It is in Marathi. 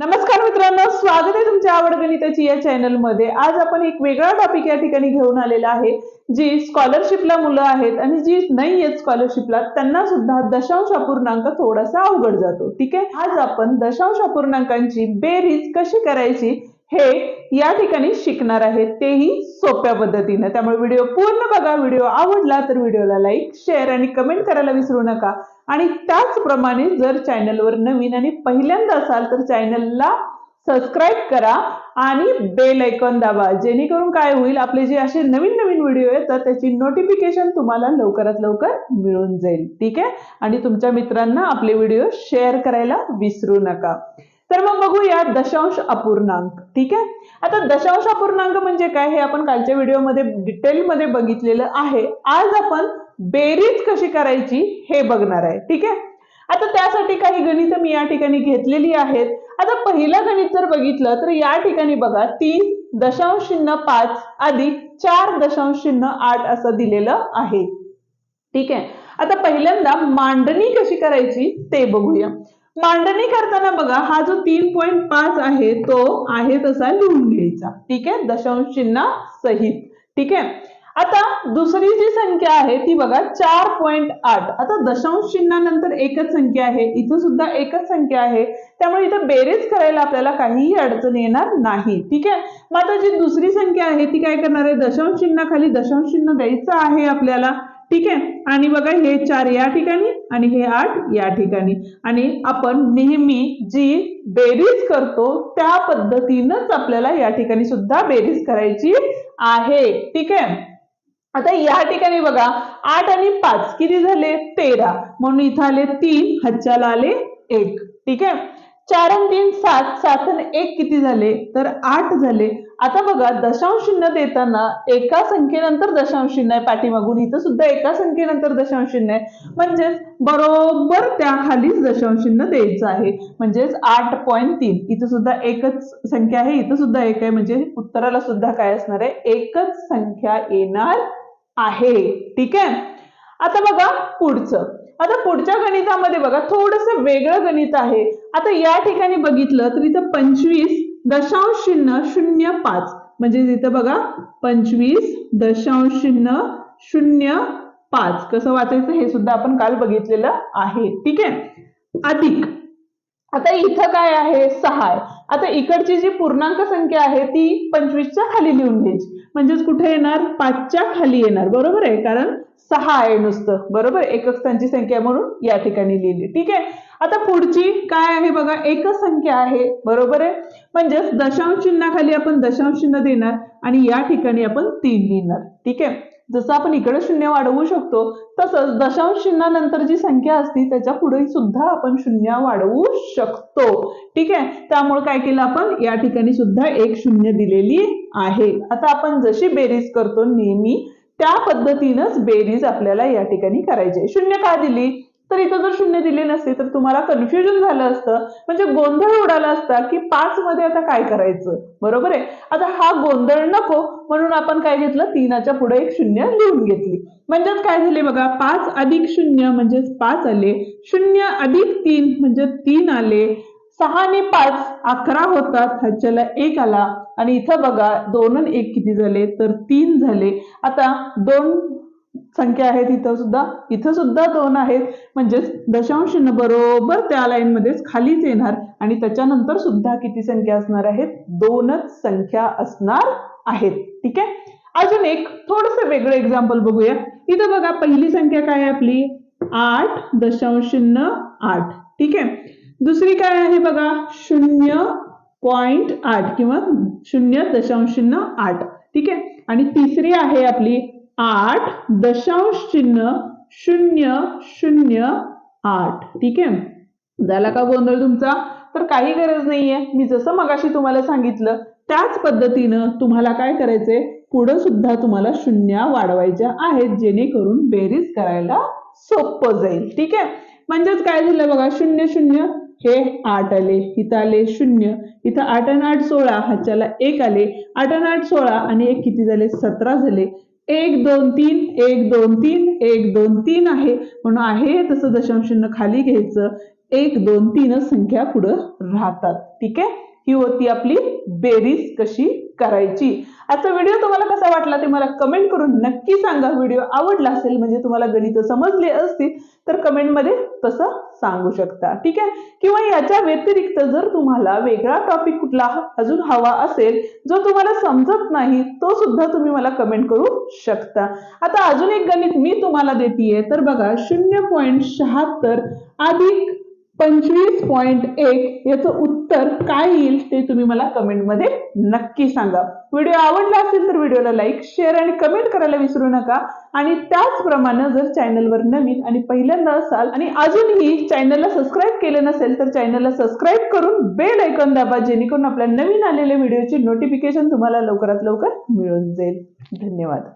नमस्कार मित्रांनो स्वागत आहे तुमच्या आवड गणिताची या चॅनलमध्ये. आज आपण एक वेगळा टॉपिक या ठिकाणी घेऊन आलेला आहे जी स्कॉलरशिपला मुलं आहेत आणि जी नाही आहेत स्कॉलरशिपला त्यांना सुद्धा दशांश अपूर्णांक थोडासा अवघड जातो. ठीक आहे? आज आपण दशांश अपूर्णांकांची बेरीज कशी करायची हे या ठिकाणी शिकणार आहे. तेही सोप्या पद्धतीनं. त्यामुळे व्हिडिओ पूर्ण बघा. व्हिडिओ आवडला तर व्हिडिओला लाईक शेअर आणि कमेंट करायला विसरू नका. आणि त्याचप्रमाणे जर चॅनलवर नवीन आणि पहिल्यांदा असाल तर चॅनलला सबस्क्राईब करा आणि बेल ऐकॉन दाबा जेणेकरून काय होईल आपले जे असे नवीन नवीन व्हिडिओ येतात त्याची नोटिफिकेशन तुम्हाला लवकरात लवकर मिळून जाईल. ठीक आहे? आणि तुमच्या मित्रांना आपले व्हिडिओ शेअर करायला विसरू नका. तर मग बघूया दशांश अपूर्णांक. ठीक आहे? आता दशांश अपूर्णांक म्हणजे काय हे आपण कालच्या व्हिडिओमध्ये डिटेलमध्ये बघितलेलं आहे. आज आपण बेरीज कशी करायची हे बघणार आहे. ठीक आहे? आता त्यासाठी काही गणित मी या ठिकाणी घेतलेली आहेत. आता पहिलं गणित जर बघितलं तर या ठिकाणी बघा तीन दशांश चिन्ह पाच अधिक चार दशांश चिन्ह आठ असं दिलेलं आहे. ठीक आहे? आता पहिल्यांदा मांडणी कशी करायची ते बघूया. मांडणी करताना बघा हा जो तीन पॉईंट पाच आहे तो आहे तसा लिहून घ्यायचा. ठीक आहे? दशांश चिन्ह सहित. ठीक आहे? आता दुसरी जी संख्या आहे ती बघा चार पॉईंट आठ. आता दशांश चिन्हानंतर एकच संख्या आहे. इथं सुद्धा एकच संख्या आहे. त्यामुळे इथं बेरीज करायला आपल्याला काहीही अडचण येणार नाही. ठीक आहे? मग आता जी दुसरी संख्या आहे ती काय करणार आहे? दशांश चिन्हाखाली दशांश चिन्ह द्यायचं आहे आपल्याला. ठीक आहे? आणि बघा हे चार या ठिकाणी आणि हे आठ या ठिकाणी. आणि आपण नेहमी जी बेरीज करतो त्या पद्धतीनंच आपल्याला या ठिकाणी सुद्धा बेरीज करायची आहे. ठीक आहे? आता या ठिकाणी बघा आठ आणि पाच किती झाले? तेरा. म्हणून इथं आले तीन हच्च्याला आले एक. ठीक आहे? चार आणि तीन सात. सात आणि एक किती झाले? तर आठ झाले. आता बघा दशांश चिन्ह देताना एका संख्येनंतर दशांश चिन्ह आहे पाठीमागून. इथं सुद्धा एका संख्येनंतर दशांश चिन्ह आहे. म्हणजेच बरोबर त्या खालीच दशांश चिन्ह द्यायचं आहे. म्हणजेच आठ पॉईंट तीन. इथं सुद्धा एकच संख्या आहे. इथं सुद्धा एक आहे. म्हणजे उत्तराला सुद्धा काय असणार आहे? एकच संख्या येणार आहे. ठीक आहे? आता बघा पुढचं. आता पुढच्या गणितामध्ये बघा थोडस वेगळं गणित आहे. आता या ठिकाणी बघितलं तर इथं पंचवीस दशांश शून्य शून्य पाच. म्हणजे इथं बघा पंचवीस दशांश शून्य शून्य पाच. कसं वाचायचं हे सुद्धा आपण काल बघितलेलं आहे. ठीक आहे? अधिक. आता इथं काय आहे? सहा आहे. आता इकडची जी पूर्णांक संख्या आहे ती पंचवीसच्या खाली लिहून घ्यायची. म्हणजेच कुठे येणार? पाचच्या खाली येणार. बरोबर आहे? कारण सहा आहे नुसतं. बरोबर? एकच त्यांची संख्या म्हणून या ठिकाणी लिहिली. ठीक आहे? आता पुढची काय आहे बघा? एकच संख्या आहे. बरोबर आहे? म्हणजेच दशांश चिन्हाखाली आपण दशांश चिन्ह देणार आणि या ठिकाणी आपण तीन लिहिणार. ठीक आहे? जसं आपण इकडे शून्य वाढवू शकतो तसंच दशांश चिन्हानंतर जी संख्या असती त्याच्या पुढे सुद्धा आपण शून्य वाढवू शकतो. ठीक आहे? त्यामुळे काय केलं आपण? या ठिकाणी सुद्धा एक शून्य दिलेली आहे. आता आपण जशी बेरीज करतो नेहमी त्या पद्धतीनंच बेरीज आपल्याला या ठिकाणी करायची शून्य का दिली? तर इथं जर शून्य दिले नसते तर तुम्हाला कन्फ्युजन झालं असतं. म्हणजे गोंधळ उडाला असता की पाच मध्ये आता काय करायचं? बरोबर आहे? आता हा गोंधळ नको म्हणून आपण काय घेतलं? तीनाच्या पुढे एक शून्य लिहून घेतली. म्हणजेच काय झाले बघा पाच अधिक शून्य म्हणजेच पाच आले. शून्य अधिक तीन म्हणजे तीन आले. सहा आणि पाच अकरा होतात ह्याच्याला एक आला. आणि इथं बघा दोन आणि एक किती झाले? तर तीन झाले. आता दोन संख्या आहेत इथं सुद्धा. इथं सुद्धा दोन आहेत. म्हणजेच दशांश चिन्ह बरोबर त्या लाईनमध्येच खालीच येणार. आणि त्याच्यानंतर सुद्धा किती संख्या असणार आहेत? दोनच संख्या असणार आहेत. ठीक आहे? अजून एक थोडस वेगळं एक्झाम्पल बघूया. इथं बघा पहिली संख्या काय आहे आपली? आठ दशांश चिन्ह आठ. ठीक आहे? दुसरी काय आहे बघा? शून्य पॉइंट आठ किंवा शून्य दशांश चिन्ह आठ. ठीक आहे? आणि तिसरी आहे आपली आठ दशांश चिन्ह शून्य शून्य आठ. ठीक आहे? झाला का गोंधळ तुमचा? तर काही गरज नाहीये. मी जसं मगाशी तुम्हाला सांगितलं त्याच पद्धतीनं तुम्हाला काय करायचंय? पुढं सुद्धा तुम्हाला शून्य वाढवायच्या आहेत जेणेकरून बेरीज करायला सोपं जाईल. ठीक आहे? म्हणजेच काय झालं बघा शून्य शून्य हे आठ आले इथं आले शून्य इथं आठ आणि आठ सोळा ह्याच्याला एक आले आठ आणि आठ सोळा आणि एक किती झाले? सतरा झाले. एक दोन तीन एक दोन तीन एक दोन तीन आहे. म्हणून आहे तसं दशांश चिन्ह खाली घ्यायचं. एक दोन तीनच संख्या पुढं राहतात. ठीक आहे? ही होती आपली बेरीज कशी करायची. आजचा व्हिडिओ तुम्हाला कसा वाटला ते मला कमेंट करून नक्की सांगा. व्हिडिओ आवडला असेल म्हणजे तुम्हाला गणित समजले असतील तर कमेंटमध्ये तसं सांगू शकता. ठीक आहे? किंवा याच्या व्यतिरिक्त जर तुम्हाला वेगळा टॉपिक कुठला अजून हवा असेल जो तुम्हाला समजत नाही तो सुद्धा तुम्ही मला कमेंट करू शकता. आता अजून एक गणित मी तुम्हाला देते तर बघा शून्य पॉईंट शहात्तर अधिक पंचवीस पॉईंट एक याचं उत्तर काय येईल ते तुम्ही मला कमेंटमध्ये नक्की सांगा. व्हिडिओ आवडला असेल तर व्हिडिओला लाईक शेअर आणि कमेंट करायला विसरू नका. आणि त्याचप्रमाणे जर चॅनलवर नवीन आणि पहिल्यांदा असाल आणि अजूनही चॅनलला सबस्क्राईब केलं नसेल तर चॅनलला सबस्क्राईब करून बेल ऐकून दाबा जेणेकरून आपल्या नवीन आलेल्या व्हिडिओची नोटिफिकेशन तुम्हाला लवकरात लवकर मिळून जाईल. धन्यवाद.